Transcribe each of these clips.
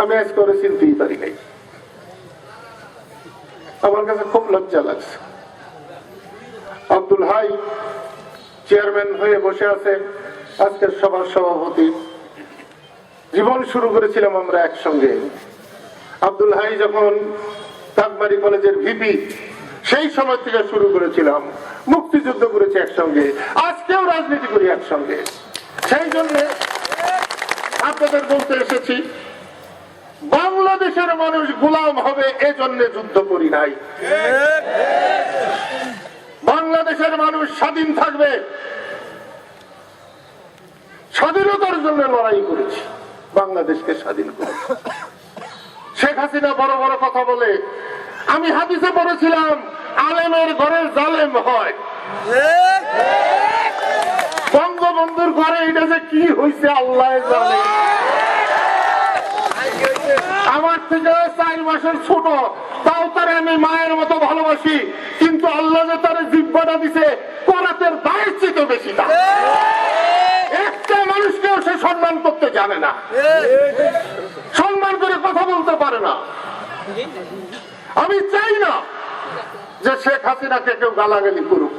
আমি আজ করে চিনতেই পারি নাই। আমার কাছে খুব লজ্জা লাগছে। আব্দুল হাই চেয়ারম্যান হয়ে বসে আছে আজকের সভার সভাপতি। জীবন শুরু করেছিলাম আমরা একসঙ্গে। আব্দুল হাই যখন কাকমারি কলেজের ভিপি, সেই সময় থেকে শুরু করেছিলাম। মুক্তিযুদ্ধ করেছি একসঙ্গে। আজকেও রাজনীতি করি একসঙ্গে। সেই জন্য আপনাদের বলতে এসেছি বাংলাদেশের মানুষ গোলাম হবে, এজন্য যুদ্ধ করি নাই। বাংলাদেশের মানুষ স্বাধীন থাকবে। স্বাধীনতার জন্য লড়াই করেছি, বাংলাদেশকে স্বাধীন করেছি। শেখ হাসিনা বড় বড় কথা বলে, আমি হাদিসে পড়েছিলাম, আলেমের ঘরে জালেম হয়। বঙ্গবন্ধুর ঘরে এটা যে কি হয়েছে আল্লাহ জানে আমার চার মাসের ছোট, তাও তার আমি মায়ের মতো ভালোবাসি। কিন্তু আল্লাহ যে তার জিব্বাটা দিছে করাতের দায়ের চেয়ে বেশি না একটা মানুষকেও সে সম্মান করতে জানে না। সম্মান করে কথা বলতে পারে না। আমি চাই না যে শেখ হাসিনাকে কেউ গালাগালি করুক।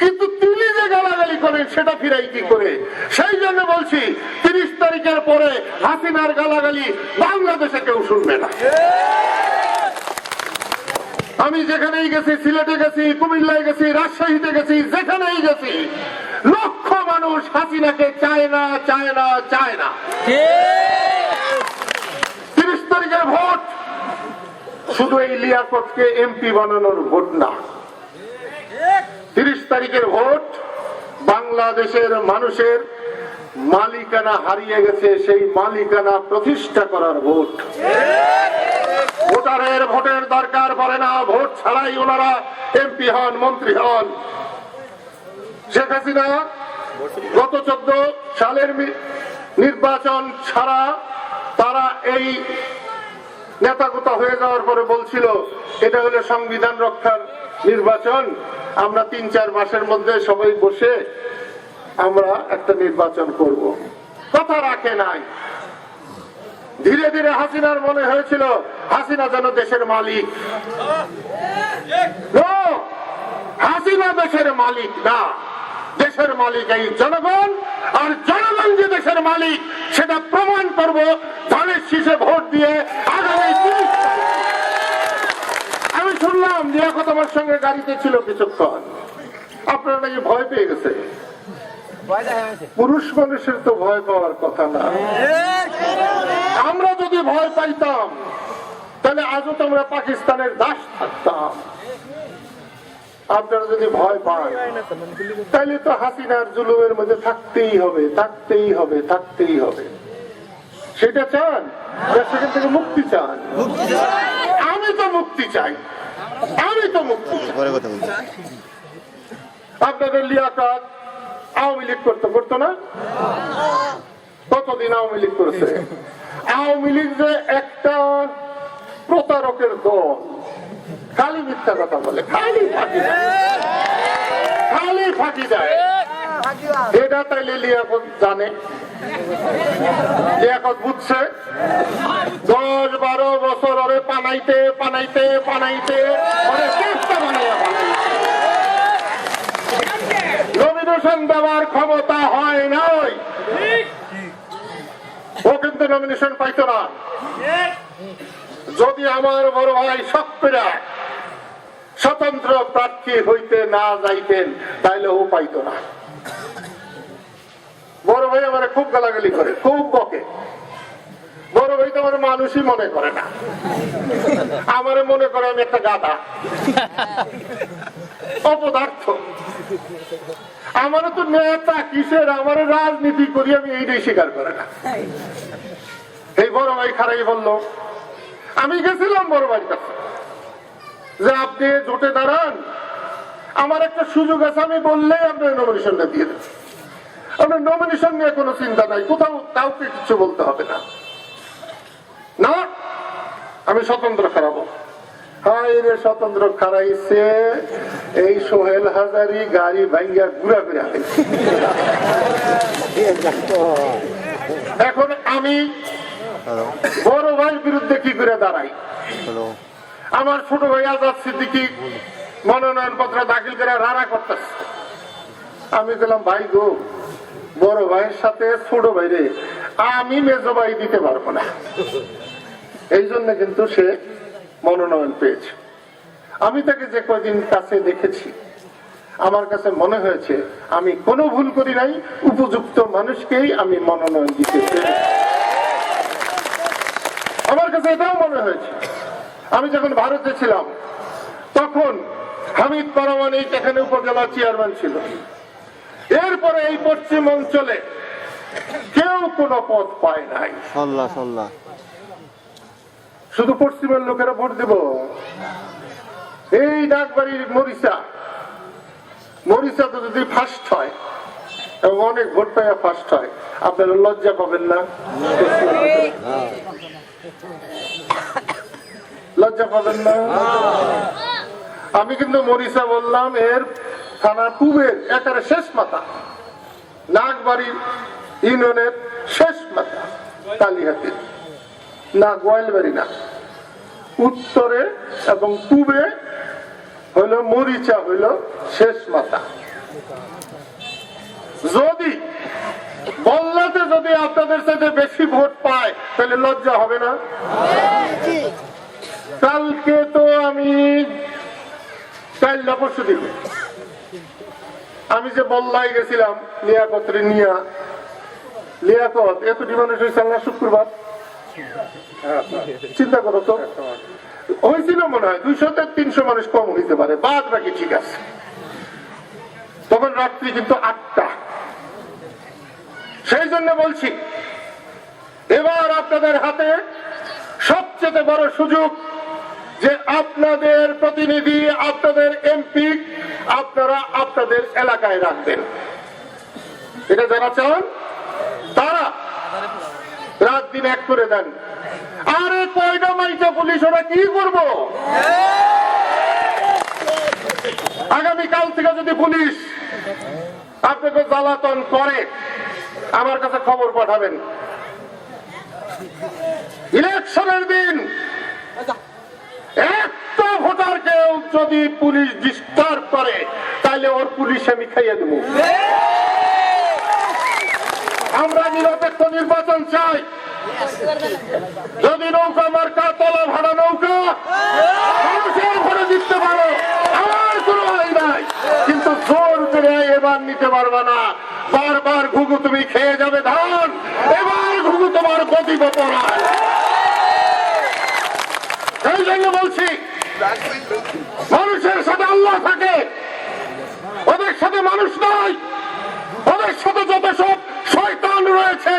কিন্তু তিনি যে গালাগালি করেন সেটা ফিরাই কি করে? সেই জন্য বলছি, তিরিশ তারিখের পরে হাসিনার গালাগালি বাংলাদেশে কেউ শুনবে না। আমি যেখানেই গেছি, সিলেটে গেছি, কুমিল্লায় গেছি, রাজশাহীতে গেছি, যেখানেই গেছি, লক্ষ মানুষ হাসিনাকে চায় না চায় না চায় না। তিরিশ তারিখের ভোট, শুধু এই লিয়াকতকে এমপি বানানোর ভোট না। তিরিশ তারিখের ভোট, বাংলাদেশের মানুষের মালিকানা হারিয়ে গেছে, সেই মালিকানা প্রতিষ্ঠা করার ভোট। ভোটারের ভোটের দরকার পড়ে না, ভোট ছাড়াই ওনারা এমপি হন, মন্ত্রী হন। শেখ হাসিনা গত চোদ্দ সালের নির্বাচন ছাড়া তারা এই নেতাগোতা হয়ে যাওয়ার পরে বলছিল, এটা হলো সংবিধান রক্ষার নির্বাচন। আমরা তিন, চার মাসের মধ্যে সবাই বসে আমরা একটা নির্বাচন করব। কথা রাখে নাই। ধীরে ধীরে হাসিনার মনে হয়েছিল, হাসিনা যেন দেশের মালিক। হাসিনা দেশের মালিক না। দেশের মালিক এই জনগণ, আর জনগণ যে দেশের মালিক, সেটা প্রমাণ করব, ধানের শীষে ভোট দিয়ে আগামী 30 তারিখ। আমি শুনলাম নিরাপদ আমার সঙ্গে গাড়িতে ছিল কিছুক্ষণ। আপনারা নাকি ভয় পেয়ে গেছে পুরুষ মানুষের তো ভয় পাওয়ার কথা না। আমরা যদি ভয় পাইতাম তাহলে আজও তো আমরা পাকিস্তানের দাস থাকতাম। আপনারা যদি ভয় পান তাহলে তো হাসিনার জুলুমের মধ্যে থাকতেই হবে থাকতেই হবে থাকতেই হবে। সেটা চান? সেখান থেকে মুক্তি চান? আমি তো মুক্তি চাই। আমি তো মুক্তি আপনাদের লিয়াকাত আওয়ামী লীগ করতে করতো না? কতদিন আওয়ামী লীগ করেছে? আওয়ামী লীগ যে একটা প্রতারকের দল। খালি মিথ্যা কথা বলে খালি ফাঁকি খালি ফাঁকি দেয়। এটা তাইলে লিয়াকত জানে। লিয়াকত বুঝছে, দশ বারো বছর ওরে পানাইতে পানাইতে পানাইতে বানাইতে নমিনেশন দেওয়ার ক্ষমতা হয় নাই। ও কিন্তু নমিনেশন পাইতো না। যদি আমার বড় ভাই সক্রিয়া স্বতন্ত্র প্রার্থী হইতে না যাইতেন, তাইলে ও পাইতো না। বড় ভাই আমার খুব গালাগালি করে খুব বকে। বড় ভাই তো আমার মানুষই মনে করে না। আমার মনে করে আমি একটা গাদা অপদার্থ। আমার তো নেতা কিসের? আমার রাজনীতি করি আমি এইটাই স্বীকার করে না। এই বড় ভাই খারাই বলল। আমি গেছিলাম বড় ভাইয়ের কাছে। যে আপনি জোটে দাঁড়ান। আমার একটা সুযোগ আছে আমি বললেই আপনার নমিনেশনটা দিয়ে দেবেন আপনার নমিনেশন নিয়ে কোনো চিন্তা নাই। কোথাও কাউকে কিছু বলতে হবে না। না আমি স্বতন্ত্র খারাবো হাই রে স্বতন্ত্র খারাইছে এই সোহেল হাজারি গাড়ি ভাঙ্গা ঘুরা ঘুরা এখন আমি বড় ভাইয়ের বিরুদ্ধে কি করে দাঁড়াই? আমার ছোট ভাই আজাদ সিদ্দিকি মনোনয়ন পত্র দাখিল করে রাড়া করতেছে। আমি বললাম ভাই গো বড় ভাইয়ের সাথে, ছোট ভাইরে আমি মেজ ভাই দিতে পারব না। এই জন্য কিন্তু সে মনোনয়ন পেয়েছে। আমি তাকে যে কয়দিন কাছে দেখেছি, আমার কাছে মনে হয়েছে, আমি কোনো ভুল করি নাই, উপযুক্ত মানুষকেই আমি মনোনয়ন দিতে আমার কাছে এটাও মনে হয়েছে। আমি যখন ভারতে ছিলাম, তখন হামিদ পারমানিক এখানে উপজেলা চেয়ারম্যান ছিল। এরপরে এই পশ্চিম অঞ্চলে কেউ কোনো পদ পায় নাই। শুধু পশ্চিমের লোকেরা ভোট দেব। এই ডাকবাড়ির মরিচা মরিচা তো যদি ফার্স্ট হয় এবং অনেক ভোট পাইয়া ফার্স্ট হয় আপনারা লজ্জা পাবেন না? লজ্জা পাবেন না? আমি কিন্তু মরিচা বললাম এর থানা টুবের একেবারে শেষ মাথা। নাগবাড়ির ইউনিয়নের শেষ মাথা, কালীহাতির। না, গোয়ালবাড়ি না। উত্তরে এবং পূবে হইল মরিচা হইল শেষ মাথা। যদি বল্লাতে যদি আপনাদের সাথে বেশি ভোট পায়, তাহলে লজ্জা হবে না? কালকে তো আমি কাল না পরশু দিন। আমি যে বল্লায় গেছিলাম লিয়াকতরে নিয়া, লিয়াকত এতটি মানুষ হয়েছে না শুক্রবার। চিন্তা করো তো। হয়েছিল মনে হয় দুইশো তিনশো মানুষ কম হইতে পারে, বাদ বাকি ঠিক আছে। তখন রাত্রি কিন্তু আটটা। সেই জন্য বলছি, এবার আপনাদের হাতে সবচেয়ে বড় সুযোগ যে আপনাদের প্রতিনিধি, আপনাদের এমপি আপনারা আপনাদের এলাকায় রাখবেন। এটা যারা চান, তারা রাত দিন এক করে দেন। আরে কয়টা মাইটা পুলিশ, ওরা কি করব? আগামী কাল থেকে যদি পুলিশ আপনাকে জ্বালাতন করে, আমার কাছে খবর পাঠাবেন। ইলেকশনের দিন একটা ভোটারকেও যদি পুলিশ ডিস্টার্ব করে তাহলে ওর পুলিশ আমি খাইয়ে দেবো। আমরা নিরপেক্ষ নির্বাচন চাই। যদি নৌকা মার্কা, তলা ভাড়া নৌকা, মানুষের ভরে দিতে পারো আমার কোনো হয় নাই। কিন্তু জোর করে এবার নিতে পারবে না। বারবার ঘুঘু তুমি খেয়ে যাবে ধান, এবার ঘুঘু তোমার গতিব পড়ায় এই জন্য বলছি মানুষের সাথে আল্লাহ থাকে। ওদের সাথে মানুষ নয়। ওদের সাথে যত সব শয়তান রয়েছে।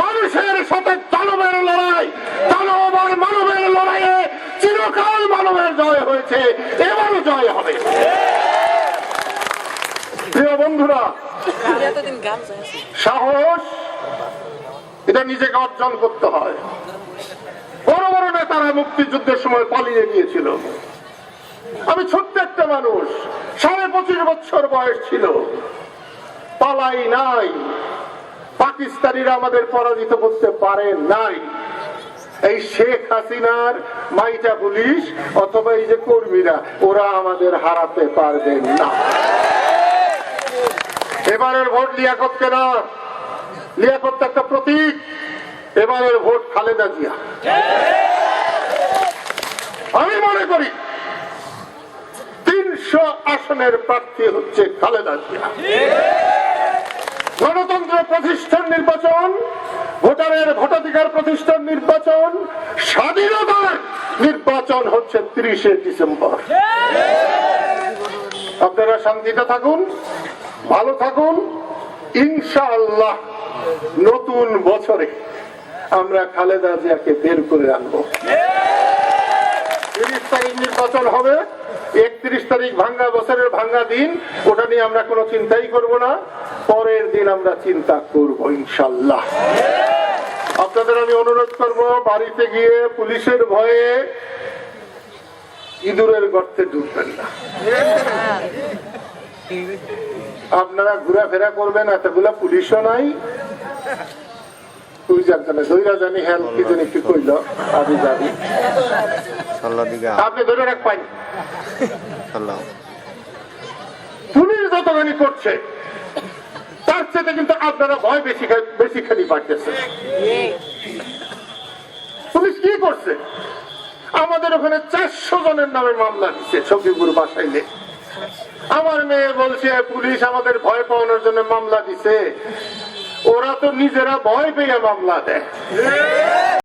মানুষের সাথে দানবের লড়াই দানব আর মানবের লড়াইয়ে চিরকাল মানবের জয় হয়েছে। এবারও জয় হবে। প্রিয় বন্ধুরা, সাহস, এটা নিজেকে অর্জন করতে হয়। বড় বড় নেতারা মুক্তিযুদ্ধের সময় পালিয়ে গিয়েছিল। আমি ছোট্ট একটা মানুষ, সাড়ে পঁচিশ বছর বয়স ছিল। পালাই নাই। পাকিস্তানিরা আমাদের পরাজিত করতে পারে নাই। এই শেখ হাসিনার মাইটা পুলিশ অথবা এই যে কর্মীরা, ওরা আমাদের হারাতে পারবে না। এবারের ভোট লিয়াকতকে না। লিয়াকত একটা প্রতীক। এবারের ভোট খালেদা জিয়া। আমি মনে করি তিনশো আসনের প্রার্থী হচ্ছে খালেদা জিয়া। গণতন্ত্র প্রতিষ্ঠান নির্বাচন, ভোটারের ভোটাধিকার প্রতিষ্ঠান নির্বাচন, স্বাধীনতার নির্বাচন হচ্ছে তিরিশে ডিসেম্বর। আপনারা শান্তিতে থাকুন, ভালো থাকুন। ইনশাআল্লাহ নতুন বছরে আমরা খালেদা জিয়াকে বের করে আনব। তিরিশ তারিখ নির্বাচন হবে, একত্রিশ তারিখ ভাঙ্গা, বছরের ভাঙ্গা দিন, ওটা নিয়ে আমরা কোনো চিন্তাই করব না। পরের দিন আমরা চিন্তা করব, ইনশাল্লাহ। আপনাদের আমি অনুরোধ করব, বাড়িতে গিয়ে পুলিশের ভয়ে ইঁদুরের গর্তে ঢুকবেন না। আপনারা ঘোরাফেরা করবেন, এতগুলা পুলিশও নাই। জানি হ্যাঁ কি জানি কি কইল আমি জানি। আপনি ধরে রাখ পাই পুলিশ যতখানি করছে তার চেয়ে কিন্তু আপনারা ভয় বেশি বেশি খালি পাইতেছে পুলিশ কি করছে? আমাদের ওখানে চারশো জনের নামে মামলা দিচ্ছে সখীপুর বাসাইলে আমার মেয়ে বলছে পুলিশ আমাদের ভয় পাওয়ানোর জন্য মামলা দিছে। ওরা তো নিজেরা ভয় পেয়ে মামলা দেয়।